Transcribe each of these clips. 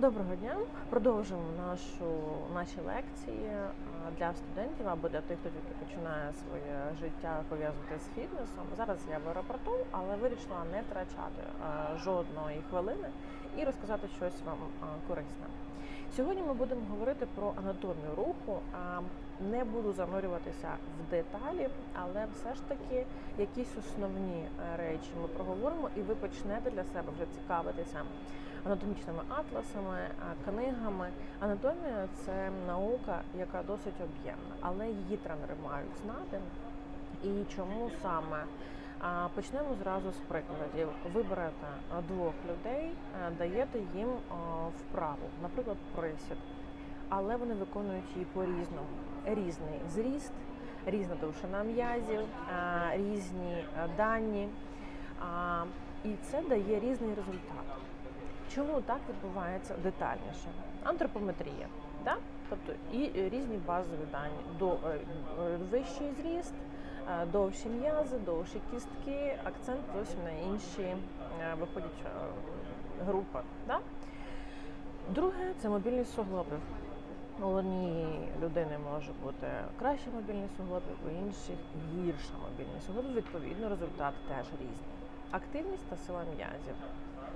Доброго дня. Продовжуємо нашу наші лекції для студентів або для тих, хто тільки починає своє життя пов'язувати з фітнесом. Зараз я в аеропорту, але вирішила не втрачати жодної хвилини і розказати щось вам корисне. Сьогодні ми будемо говорити про анатомію руху. Не буду занурюватися в деталі, але все ж таки якісь основні е, речі ми проговоримо, і ви почнете для себе вже цікавитися анатомічними атласами, книгами. Анатомія це наука, яка досить об'ємна, але її тренери мають знати. І чому саме? Почнемо зразу з прикладів. Ви берете двох людей, даєте їм вправу, наприклад, присід, але вони виконують її по-різному. Різний зріст, різна довжина м'язів, різні дані. І це дає різний результат. Чому так відбувається детальніше? Антропометрія, да? тобто і е, різні базові дані до е, вищий зріст, е, довші м'язи, довші кістки, акцент зовсім на інші виходять групи. Да? Друге це мобільність суглобів. У однієї людини може бути краща мобільність суглобів, у інших гірша мобільність суглобів. Відповідно, результат теж різний. Активність та сила м'язів.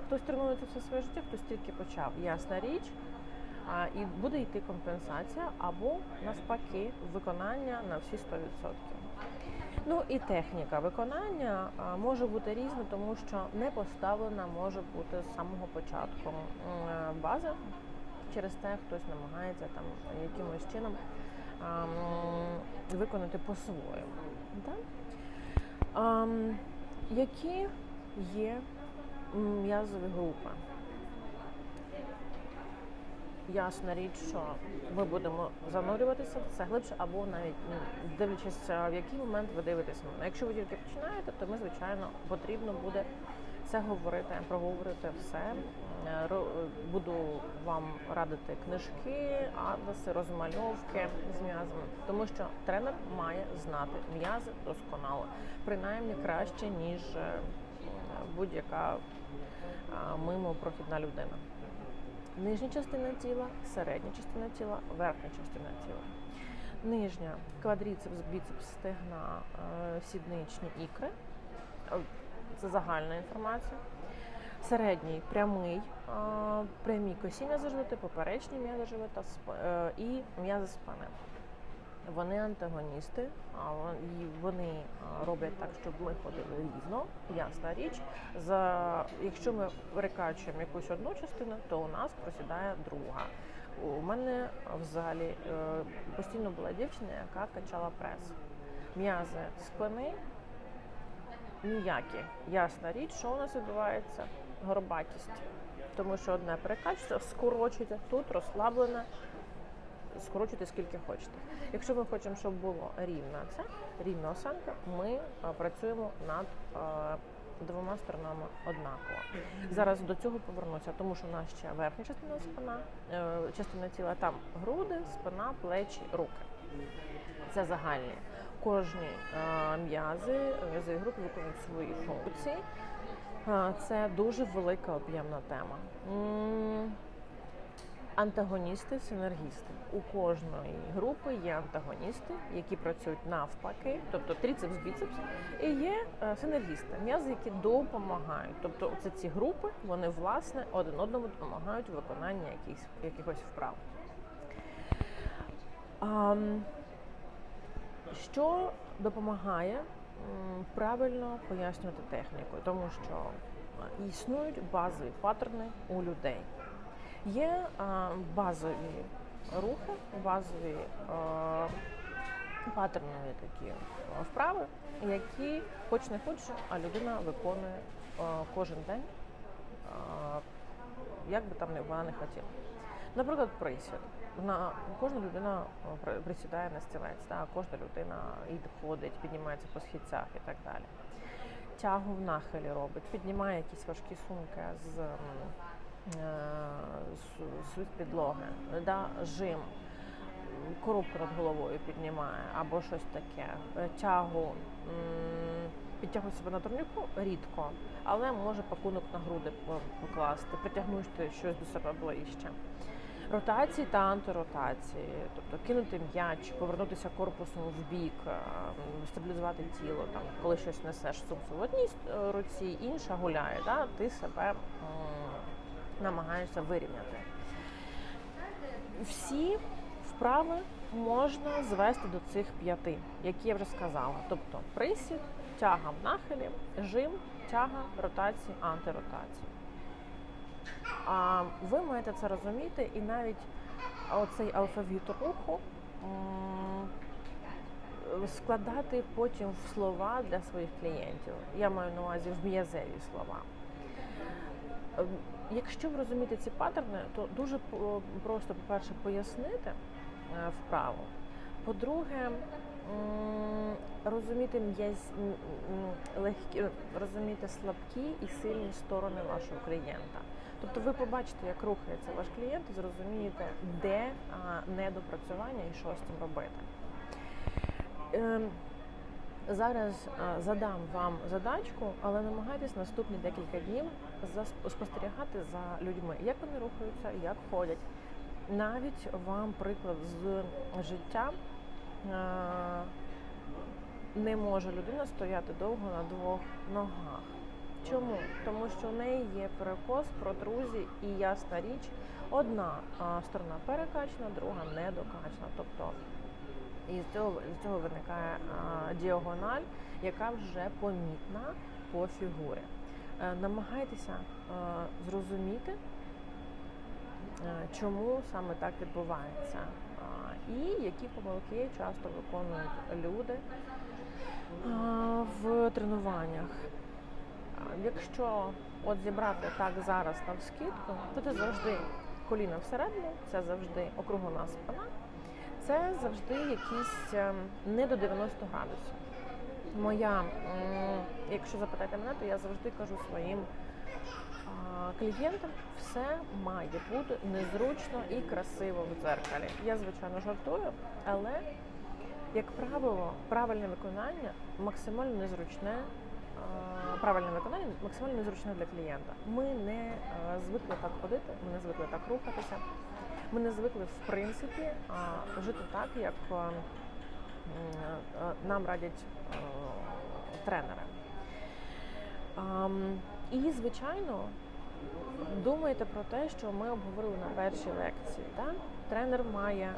Хтось тренується все своє життя, хтось тільки почав. Ясна річ. А, і буде йти компенсація або навпаки виконання на всі 100%. Ну і техніка виконання а, може бути різна, тому що не поставлена може бути з самого початку е, база. Через те хтось намагається там якимось чином а, виконати по-своєму. Да? Які є м'язові групи? Ясна річ, що ми будемо занурюватися в це глибше, або навіть ну, дивлячись, в який момент ви дивитеся. Якщо ви тільки починаєте, то ми, звичайно, потрібно буде це говорити, проговорити все. Е, Буду вам радити книжки, атласи, розмальовки з м'язами, тому що тренер має знати м'язи досконало, принаймні краще, ніж е, будь-яка а, мимо прохідна людина. Нижня частина тіла, середня частина тіла, верхня частина тіла. Нижня квадріцепс, біцепс, стегна, е, сідничні ікри. Е, Це загальна інформація. Середній прямий, е, прямі косі м'язи поперечні м'язи живота е, і м'язи спини. Вони антагоністи, вони роблять так, щоб ми ходили рівно. Ясна річ. За якщо ми перекачуємо якусь одну частину, то у нас просідає друга. У мене в залі е, постійно була дівчина, яка качала прес. М'язи спини ніякі. Ясна річ, що у нас відбувається? Горбатість. Тому що одне перекачується, скорочується, тут розслаблене, скорочуйте скільки хочете. Якщо ми хочемо, щоб було рівна це, рівна осанка, ми працюємо над двома сторонами однаково. Зараз до цього повернуся, тому що в нас ще верхня частина спина, е, частина тіла, там груди, спина, плечі, руки. Це загальні. Кожні м'язи, м'язові групи виконують свої функції. Це дуже велика об'ємна тема. Антагоністи, синергісти. У кожної групи є антагоністи, які працюють навпаки, тобто тріцепс, біцепс, і є е, синергісти, м'язи, які допомагають. Тобто, це ці групи, вони власне один одному допомагають у виконанні якихось, якихось вправ. Ам, що допомагає правильно пояснювати техніку, тому що е, існують базові паттерни у людей. Є базові рухи, базові паттернові такі вправи, які хоч не хоч, а людина виконує кожен день, як би там вона не хотіла. Наприклад, присід. На кожна людина при- присідає на стілець, та, кожна людина і ходить, піднімається по східцях і так далі. Тягу в нахилі робить, піднімає якісь важкі сумки з, е, з підлоги, да, жим, коробку над головою піднімає або щось таке, е, тягу Підтягує себе на турніку рідко, але може пакунок на груди покласти, притягнути щось до себе ближче. Ротації та антиротації, тобто кинути м'яч, повернутися корпусом в бік, е, стабілізувати тіло. Там, коли щось несеш сумку в одній руці, інша гуляє, да? ти себе намагаєшся вирівняти. Всі вправи можна звести до цих п'яти, які я вже сказала. Тобто присід, тяга в нахилі, жим, тяга, ротації, антиротації. А ви маєте це розуміти, і навіть оцей алфавіт руху складати потім в слова для своїх клієнтів. Я маю на увазі в м'язеві слова. Ем, Якщо ви розумієте ці паттерни, то дуже просто, по-перше, пояснити е, вправо. По-друге, розуміти легкі, розуміти слабкі і сильні сторони вашого клієнта. Тобто ви побачите, як рухається ваш клієнт, і зрозумієте, де недопрацювання і що з цим робити. Зараз задам вам задачку, але намагайтесь наступні декілька днів спостерігати за людьми, як вони рухаються, як ходять. Навіть вам приклад з життя не може людина стояти довго на двох ногах. Чому? Тому що у неї є перекос, протрузії і ясна річ, одна сторона перекачана, друга недокачана. Тобто і з цього, з цього виникає а, діагональ, яка вже помітна по фігурі. Е, намагайтеся е, зрозуміти, е, чому саме так відбувається, а, і які помилки часто виконують люди а, в тренуваннях. Якщо от зібрати так зараз на вскидку, то це завжди коліна всередину, це завжди округлена спина, це завжди якісь ем, не до 90 градусів. Моя, якщо запитаєте мене, то я завжди кажу своїм клієнтам, все має бути незручно і красиво в дзеркалі. Я, звичайно, жартую, але, як правило, правильне виконання максимально незручне. А, Правильне виконання максимально незручне для клієнта. Ми не звикли так ходити, ми не звикли так рухатися. Ми не звикли в принципі жити так, як а, нам радять тренери. І, звичайно, думайте про те, що ми обговорили на першій лекції. Так? Тренер має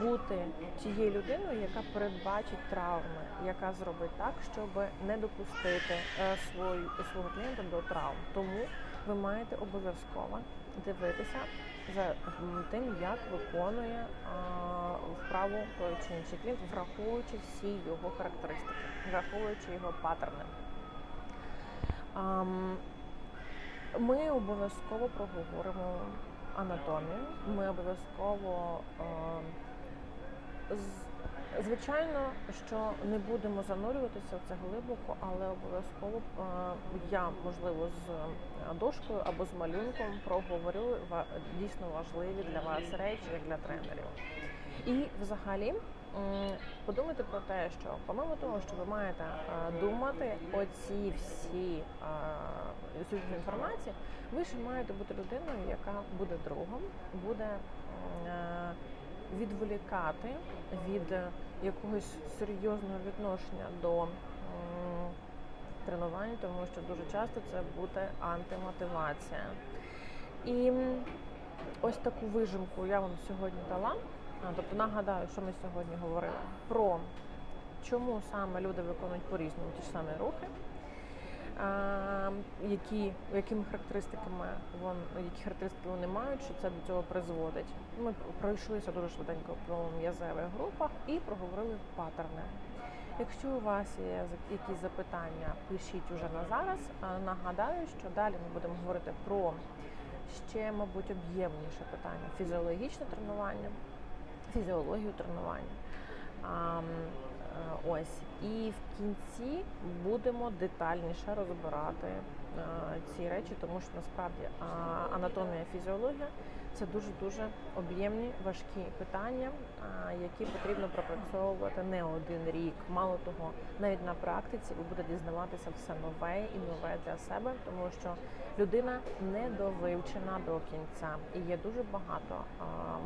бути тією людиною, яка передбачить травми, яка зробить так, щоб не допустити е, свою, свого клієнта до травм. Тому ви маєте обов'язково дивитися за тим, як виконує вправу той чи інший клієнт, враховуючи всі його характеристики, враховуючи його паттерни. Ми обов'язково проговоримо анатомію. Ми обов'язково з- звичайно, що не будемо занурюватися в це глибоко, але обов'язково е, я можливо з е, дошкою або з малюнком проговорю дійсно важливі для вас речі, як для тренерів. І взагалі подумайте про те, що помимо того, що ви маєте е, думати оці всі всю інформацію, ви ще маєте бути людиною, яка буде другом, буде відволікати від е, якогось серйозного відношення до тренувань, тому що дуже часто це буде антимотивація. І ось таку вижимку я вам сьогодні дала. Тобто нагадаю, що ми сьогодні говорили про чому саме люди виконують по-різному ті ж самі рухи, які, якими характеристиками вон, які характеристики вони мають, що це до цього призводить. Ми пройшлися дуже швиденько по м'язевих групах і проговорили паттерни. Якщо у вас є якісь запитання, пишіть уже на зараз. Нагадаю, що далі ми будемо говорити про ще, мабуть, об'ємніше питання фізіологічне тренування, фізіологію тренування. Е, ось. І в кінці будемо детальніше розбирати ці речі, тому що насправді анатомія, фізіологія це дуже дуже об'ємні важкі питання, які потрібно пропрацьовувати не один рік. Мало того, навіть на практиці ви будете дізнаватися все нове і нове для себе, тому що людина не довивчена до кінця, і є дуже багато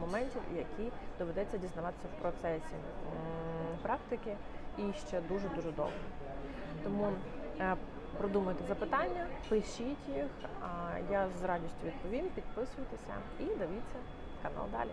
моментів, які доведеться дізнаватися в процесі практики і ще дуже дуже довго. Тому е, продумуйте запитання, пишіть їх. Я з радістю відповім. Підписуйтеся і дивіться канал далі.